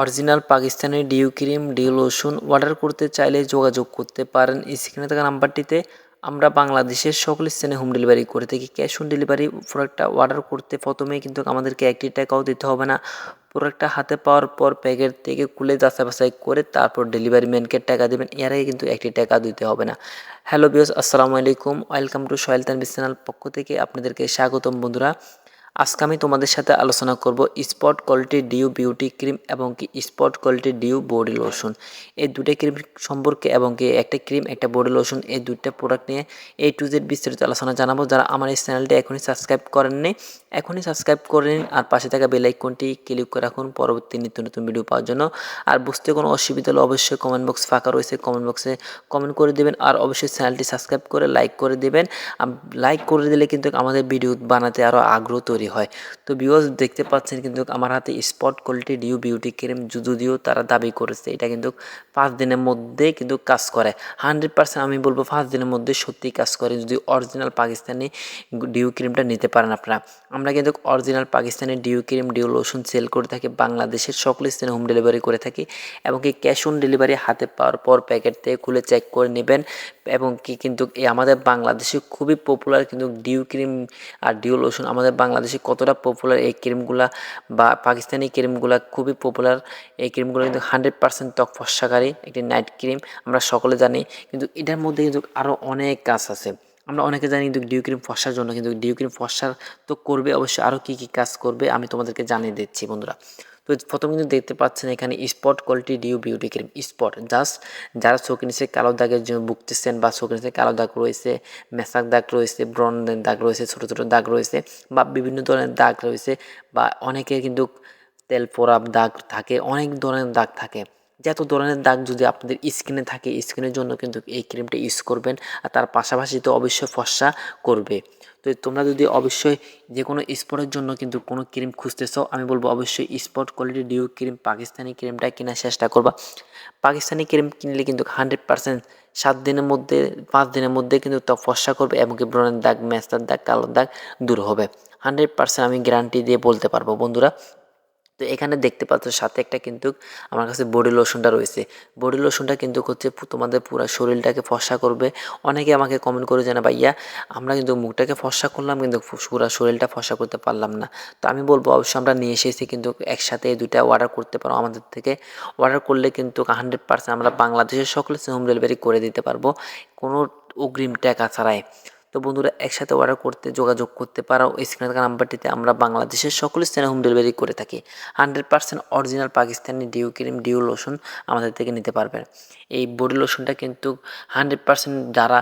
Original Pakistani dew cream, dew lotion order করতে চাইলে যোগাযোগ করতে পারেন। স্ক্রিনে থাকা নাম্বারটিতে আমরা বাংলাদেশের সকল স্থানে হোম ডেলিভারি করে থাকি। ক্যাশ অন ডেলিভারি প্রোডাক্টটা অর্ডার করতে প্রথমেই কিন্তু আমাদেরকে একটি টাকাও দিতে হবে না। প্রোডাক্টটা হাতে পাওয়ার পর প্যাকেট থেকে খুলে যাচাই বাছাই করে তারপর ডেলিভারি ম্যানকে টাকা দেবেন। এর আগে কিন্তু একটি টাকা দিতে হবে না। হ্যালো বিয়স আসসালামু আলাইকুম। ওয়েলকাম টু সোহেল তানবিস পক্ষ থেকে আপনাদেরকে স্বাগতম বন্ধুরা। আজকে আমি তোমাদের সাথে আলোচনা করব spot quality dew beauty cream এবং কি spot quality dew body lotion এই দুটো ক্রিম সম্পর্কে এবং কি একটা ক্রিম একটা বডি লোশন এই দুইটা প্রোডাক্ট নিয়ে এই টু জেড বিস্তারিত আলোচনা জানাব। যারা আমার এই চ্যানেলটি এখনই সাবস্ক্রাইব করেননি এখনই সাবস্ক্রাইব করে নিন আর পাশে থাকা বেল আইকনটি ক্লিক করে রাখুন পরবর্তী নিত্য নতুন ভিডিও পাওয়ার জন্য। আর বুঝতে কোনো অসুবিধা হলে অবশ্যই কমেন্ট বক্স ফাঁকা রয়েছে কমেন্ট বক্সে কমেন্ট করে দেবেন আর অবশ্যই চ্যানেলটি সাবস্ক্রাইব করে লাইক করে দেবেন। লাইক করে দিলে কিন্তু আমাদের ভিডিও বানাতে আরও আগ্রহ তৈরি তৈরি হয়। তো বিওস দেখতে পাচ্ছেন কিন্তু আমার হাতে spot quality dew beauty cream যদিও তারা দাবি করেছে, এটা কিন্তু পাঁচ দিনের মধ্যে কিন্তু কাজ করে। হান্ড্রেড পার্সেন্ট আমি বলব পাঁচ দিনের মধ্যে সত্যি কাজ করে, যদি অরিজিনাল পাকিস্তানি ডিউ ক্রিমটা নিতে পারেন আপনারা। আমরা কিন্তু original Pakistani dew cream dew lotion sell করে থাকি, বাংলাদেশের সকল স্থানে হোম ডেলিভারি করে থাকি এবং কি ক্যাশ অন ডেলিভারি হাতে পাওয়ার পর প্যাকেট থেকে খুলে চেক করে নেবেন এবং কি কিন্তু আমাদের বাংলাদেশে খুবই পপুলার কিন্তু ডিউ ক্রিম আর ডিউ লোশন আমাদের বাংলাদেশে বাংলাদেশে কতটা পপুলার এই ক্রিমগুলা বা পাকিস্তানি ক্রিমগুলা খুবই পপুলার এই ক্রিমগুলো কিন্তু হান্ড্রেড পার্সেন্ট ত্বক ফর্সাকারী একটি নাইট ক্রিম আমরা সকলে জানি। কিন্তু এটার মধ্যে কিন্তু আরও অনেক কাজ আছে। আমরা অনেকে জানি কিন্তু ডিউ ক্রিম ফসার জন্য কিন্তু ডিউ ক্রিম ফসার তো করবে, অবশ্যই আরও কী কী কাজ করবে আমি তোমাদেরকে জানিয়ে দিচ্ছি বন্ধুরা। তো প্রথম কিন্তু দেখতে পাচ্ছেন এখানে spot quality dew beauty cream spot just যারা চোখ নিচে কালো দাগের জন্য ভুগতেছেন বা চোখ নিচে কালো দাগ রয়েছে মেসাক দাগ রয়েছে ব্রন দাগ রয়েছে, ছোটো ছোটো দাগ রয়েছে বা বিভিন্ন ধরনের দাগ রয়েছে বা অনেকের কিন্তু তেল পোড়া দাগ থাকে, অনেক ধরনের দাগ থাকে। যত ধরনের দাগ যদি আপনাদের স্কিনে থাকে, স্কিনের জন্য কিন্তু এই ক্রিমটা ইউজ করবেন আর তার পাশাপাশি তো অবশ্যই ফর্সা করবে। তো তোমরা যদি অবশ্যই যে কোনো স্পটের জন্য কিন্তু কোনো ক্রিম খুঁজতেছো, আমি বলব অবশ্যই spot quality dew cream, Pakistani ক্রিমটা কেনার চেষ্টা করবা। পাকিস্তানি ক্রিম কিনলে কিন্তু হান্ড্রেড পার্সেন্ট সাত দিনের মধ্যে, পাঁচ দিনের মধ্যে কিন্তু ত্বক ফর্সা করবে এবং কি ব্রণের দাগ ম্যাস্তার দাগ কালো দাগ দূর হবে। হান্ড্রেড পার্সেন্ট আমি গ্যারান্টি দিয়ে বলতে পারব বন্ধুরা। তো এখানে দেখতে পাচ্ছ সাথে একটা কিন্তু আমার কাছে বডি লোশনটা রয়েছে। বডি লোশনটা কিন্তু হচ্ছে তোমাদের পুরো শরীরটাকে ফর্সা করবে। অনেকে আমাকে কমেন্ট করে জানা ভাইয়া, আমরা কিন্তু মুখটাকে ফর্সা করলাম, কিন্তু পুরো শরীরটা ফর্সা করতে পারলাম না। তো আমি বলব, অবশ্যই আমরা নিয়ে এসেছি কিন্তু একসাথে এই দুইটা অর্ডার করতে পারো। আমাদের থেকে অর্ডার করলে কিন্তু হান্ড্রেড পার্সেন্ট আমরা বাংলাদেশের সকলে হোম ডেলিভারি করে দিতে পারব। কোনো অগ্রিম টাকা ছাড়াই। তো বন্ধুরা, একসাথে অর্ডার করতে, যোগাযোগ করতে পারো। স্ক্রিনে থাকা নাম্বারটিতে আমরা বাংলাদেশের সকল স্থানে হোম ডেলিভারি করে থাকি। Hundred percent original Pakistani dew cream dew lotion আমাদের থেকে নিতে পারবেন। এই বডি লোশনটা কিন্তু হান্ড্রেড পার্সেন্ট যারা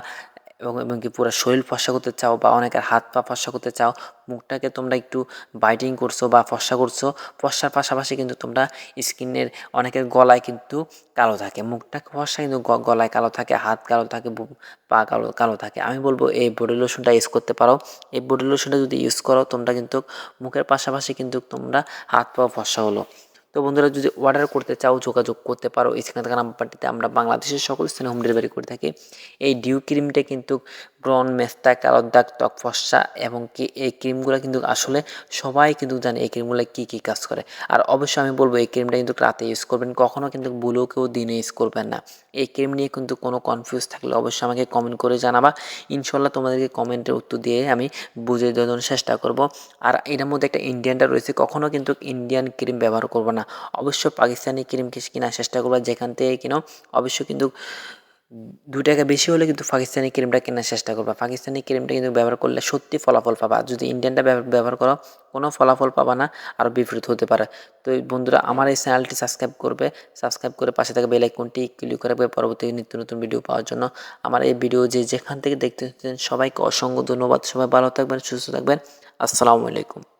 এবং এবং কি পুরো শরীর ফর্সা করতে চাও বা অনেকের হাত পা ফর্সা করতে চাও, মুখটাকে তোমরা একটু বাইটিং করছ বা ফর্সা করছ, ফর্সার পাশাপাশি কিন্তু তোমরা স্কিনের অনেকের গলায় কিন্তু কালো থাকে। মুখটা ফর্সা কিন্তু গলায় কালো থাকে, হাত কালো থাকে পা কালো কালো থাকে। আমি বলব এই বডি লোশনটা ইউজ করতে পারো। এই বডি লোশনটা যদি ইউজ করো, তোমরা কিন্তু মুখের পাশাপাশি কিন্তু তোমরা হাত পা ফর্সা হলো। তো বন্ধুরা যদি অর্ডার করতে চাও, যোগাযোগ করতে পারো স্ক্রিনে থাকা নাম্বারটিতে আমরা বাংলাদেশের সকল স্থানে হোম ডেলিভারি করে থাকি। এই ডিউ ক্রিমটা কিন্তু ব্রন মেস্তা, কালো দাগ, ত্বক ফসা এবং কি এই ক্রিমগুলো কিন্তু আসলে সবাই কিন্তু জানে এই ক্রিমগুলো কী কী কাজ করে। আর অবশ্যই আমি বলব, এই ক্রিমটা কিন্তু রাতে ইউজ করবেন কখনও কিন্তু বুলেও কেউ দিনে ইউজ করবেন না। এই ক্রিম নিয়ে কিন্তু কোনো কনফিউজ থাকলে অবশ্যই আমাকে কমেন্ট করে জানাবা। ইনশাল্লাহ তোমাদেরকে কমেন্টের উত্তর দিয়ে আমি বুঝিয়ে দেওয়ার চেষ্টা করব। আর এটার মধ্যে একটা ইন্ডিয়ানটা রয়েছে কখনও কিন্তু ইন্ডিয়ান ক্রিম ব্যবহার করব না। অবশ্যই পাকিস্তানি ক্রিম কেনার চেষ্টা করব যেখান থেকে কিনো, অবশ্য কিন্তু দু টাকা বেশি হলে কিন্তু পাকিস্তানি ক্রিমটা কেনার চেষ্টা করবা। পাকিস্তানি ক্রিমটা কিন্তু ব্যবহার করলে সত্যি ফলাফল পাবা। যদি ইন্ডিয়ানটা ব্যবহার করো, কোনো ফলাফল পাবা না আরও বিপরীত হতে পারে। তো বন্ধুরা, আমার এই চ্যানেলটি সাবস্ক্রাইব করবে, সাবস্ক্রাইব করে পাশে থাকা বেলাইকনটি ক্লিক করে পরবর্তী নিত্য নতুন ভিডিও পাওয়ার জন্য। আমার এই ভিডিও যে যেখান থেকে দেখতে সবাইকে অসংখ্য ধন্যবাদ। সবাই ভালো থাকবেন, সুস্থ থাকবেন। আসসালামু আলাইকুম।